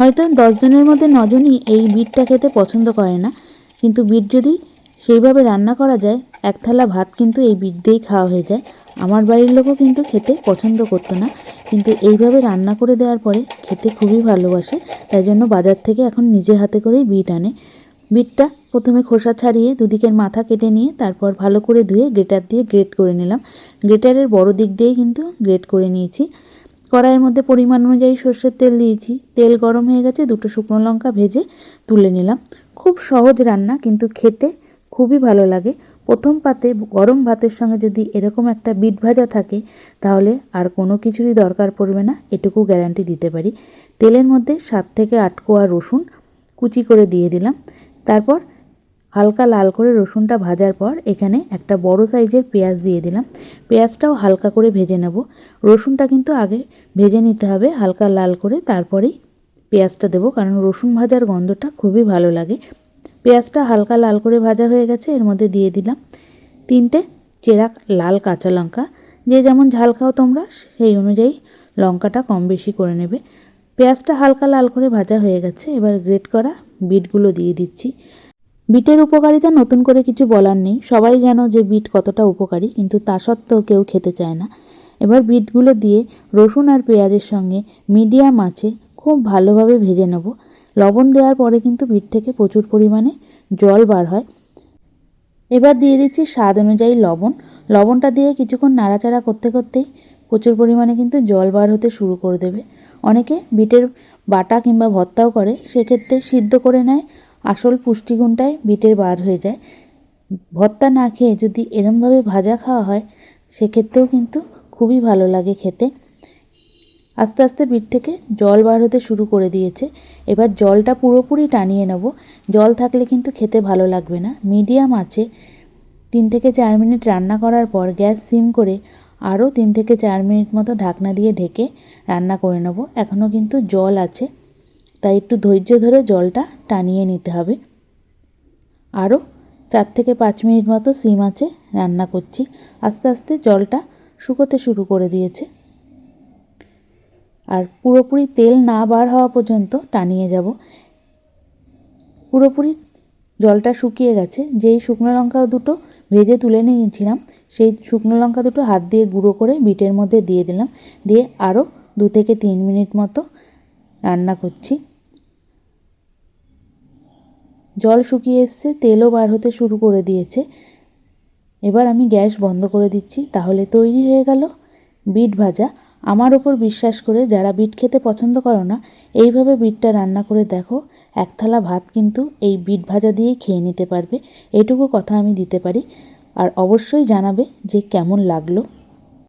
হয়তো দশজনের মধ্যে নজনই এই বিটটা খেতে পছন্দ করে না। কিন্তু বিট যদি সেইভাবে রান্না করা যায়, এক থালা ভাত কিন্তু এই বিট দিয়েই খাওয়া হয়ে যায়। আমার বাড়ির লোকও কিন্তু খেতে পছন্দ করতো না। কিন্তু এইভাবে রান্না করে দেওয়ার পরে খেতে খুবই ভালোবাসে। তাই জন্য বাজার থেকে এখন নিজে হাতে করেই বিট আনে। বিটটা প্রথমে খোসা ছাড়িয়ে দুদিকের মাথা কেটে নিয়ে তারপর ভালো করে ধুয়ে গ্রেটার দিয়ে গ্রেট করে নিলাম। গ্রেটারের বড় দিক দিয়েই কিন্তু গ্রেট করে নিয়েছি। কড়াইয়ের মধ্যে পরিমাণ অনুযায়ী সর্ষের তেল দিয়েছি। তেল গরম হয়ে গেছে, দুটো শুকনো লঙ্কা ভেজে তুলে নিলাম। খুব সহজ রান্না, কিন্তু খেতে খুবই ভালো লাগে। প্রথম পাতে, গরম ভাতের সঙ্গে যদি এরকম একটা বিট ভাজা থাকে, তাহলে আর কোনো কিছুরই দরকার পড়বে না, এটুকু গ্যারান্টি দিতে পারি। তেলের মধ্যে সাত থেকে আট কোয়া রসুন কুচি করে দিয়ে দিলাম। তারপর হালকা লাল করে রসুনটা ভাজার পর এখানে একটা বড় সাইজের পেঁয়াজ দিয়ে দিলাম। পেঁয়াজটাও হালকা করে ভেজে নেব। রসুনটা কিন্তু আগে ভেজে নিতে হবে, হালকা লাল করে তারপরেই পেঁয়াজটা দেবো, কারণ রসুন ভাজার গন্ধটা খুবই ভালো লাগে। পেঁয়াজটা হালকা লাল করে ভাজা হয়ে গেছে, এর মধ্যে দিয়ে দিলাম তিনটে চেরাক লাল কাঁচা লঙ্কা। যে যেমন ঝাল খাও তোমরা, সেই অনুযায়ী লঙ্কাটা কম বেশি করে নেবে। পেঁয়াজটা হালকা লাল করে ভাজা হয়ে গেছে, এবার গ্রেট করা বিটগুলো দিয়ে দিচ্ছি। বিটের উপকারিতা নতুন করে কিছু বলার নেই। সবাই জানো যে বিট কতটা উপকারী, কিন্তু তা সত্ত্বেও কেউ খেতে চায় না। এবার বিটগুলো দিয়ে রসুন আর পেঁয়াজের সঙ্গে মিডিয়াম আঁচে খুব ভালোভাবে ভেজে নেব। লবণ দেওয়ার পরে কিন্তু বিট থেকে প্রচুর পরিমাণে জল বার হয়। এবার দিয়ে দিচ্ছি স্বাদ অনুযায়ী লবণ। লবণটা দিয়ে কিছুক্ষণ নাড়াচাড়া করতে করতেই প্রচুর পরিমাণে কিন্তু জল বার হতে শুরু করে দেবে। অনেকে বিটের বাটা কিংবা ভর্তাও করে, সেক্ষেত্রে সিদ্ধ করে নেয় আসল পুষ্টিগুণটাই বিটের বার হয়ে যায়। ভর্তা না খেয়ে যদি এরমভাবে ভাজা খাওয়া হয়, সেক্ষেত্রেও কিন্তু খুবই ভালো লাগে খেতে। আস্তে আস্তে বিট থেকে জল বার হতে শুরু করে দিয়েছে। এবার জলটা পুরোপুরি টানিয়ে নেব। জল থাকলে কিন্তু খেতে ভালো লাগবে না। মিডিয়াম আছে। তিন থেকে চার মিনিট রান্না করার পর গ্যাস সিম করে আরও তিন থেকে চার মিনিট মতো ঢাকনা দিয়ে ঢেকে রান্না করে নেব। এখনও কিন্তু জল আছে। তাই একটু ধৈর্য ধরে জলটা টানিয়ে নিতে হবে। আরও চার থেকে পাঁচ মিনিট মতো সিম আছে, রান্না করছি। আস্তে আস্তে জলটা শুকোতে শুরু করে দিয়েছে। আর পুরোপুরি তেল না বার হওয়া পর্যন্ত টানিয়ে যাব। পুরোপুরি জলটা শুকিয়ে গেছে। যেই শুকনো লঙ্কা দুটো ভেজে তুলে নিয়েছিলাম, সেই শুকনো লঙ্কা দুটো হাত দিয়ে গুঁড়ো করে বিটের মধ্যে দিয়ে দিলাম। দিয়ে আরও দু থেকে তিন মিনিট মতো রান্না করছি। জল শুকিয়ে এসছে, তেলও বার হতে শুরু করে দিয়েছে। এবার আমি গ্যাস বন্ধ করে দিচ্ছি, তাহলে তৈরি হয়ে গেল বিট ভাজা। আমার ওপর বিশ্বাস করে যারা বিট খেতে পছন্দ করো না, এইভাবে বিটটা রান্না করে দেখো। এক থালা ভাত কিন্তু এই বিট ভাজা দিয়েই খেয়ে নিতে পারবে, এটুকু কথা আমি দিতে পারি। আর অবশ্যই জানাবে যে কেমন লাগল।